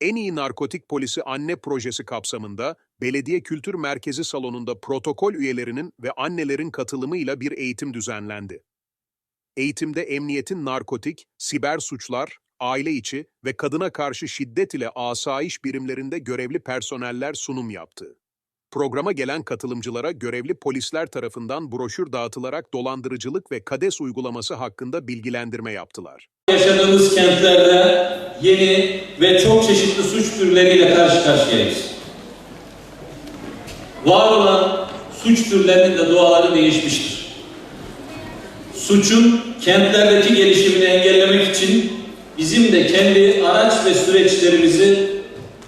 En iyi narkotik polisi anne projesi kapsamında Belediye Kültür Merkezi salonunda protokol üyelerinin ve annelerin katılımıyla bir eğitim düzenlendi. Eğitimde emniyetin narkotik, siber suçlar, aile içi ve kadına karşı şiddet ile asayiş birimlerinde görevli personeller sunum yaptı. Programa gelen katılımcılara görevli polisler tarafından broşür dağıtılarak dolandırıcılık ve KADES uygulaması hakkında bilgilendirme yaptılar. Yaşadığımız kentlerde yeni ve çok çeşitli suç türleriyle karşı karşıyayız. Var olan suç türlerinin de doğaları değişmiştir. Suçun kentlerdeki gelişimini engellemek için bizim de kendi araç ve süreçlerimizi,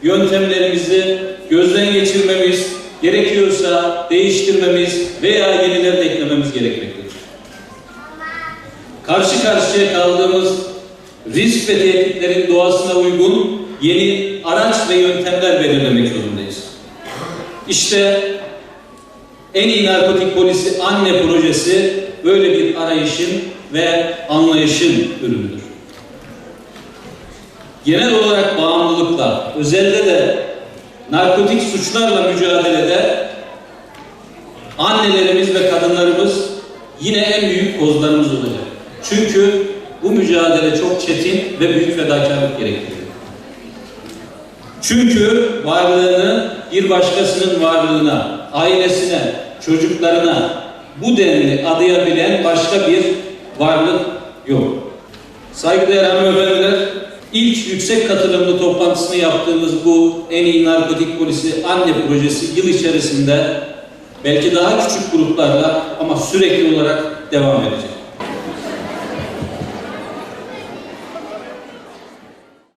yöntemlerimizi gözden geçirmemiz, gerekiyorsa değiştirmemiz veya yenileri de eklememiz gerekmektedir karşı karşıya kaldığımız risk ve tehditlerin doğasına uygun yeni araç ve yöntemler belirlemek zorundayız. İşte en iyi narkotik polisi anne projesi böyle bir arayışın ve anlayışın ürünüdür. Genel olarak bağımlılıkla, özelde de narkotik suçlarla mücadelede annelerimiz ve kadınlarımız yine en büyük kozlarımız olacak. Çünkü bu mücadele çok çetin ve büyük fedakarlık gerektiriyor. Çünkü varlığını bir başkasının varlığına, ailesine, çocuklarına bu denli adayabilen başka bir varlık yok. Saygıdeğer hanımefendiler, ilk yüksek katılımlı toplantısını yaptığımız bu en iyi narkotik polisi anne projesi yıl içerisinde belki daha küçük gruplarla ama sürekli olarak devam edecek.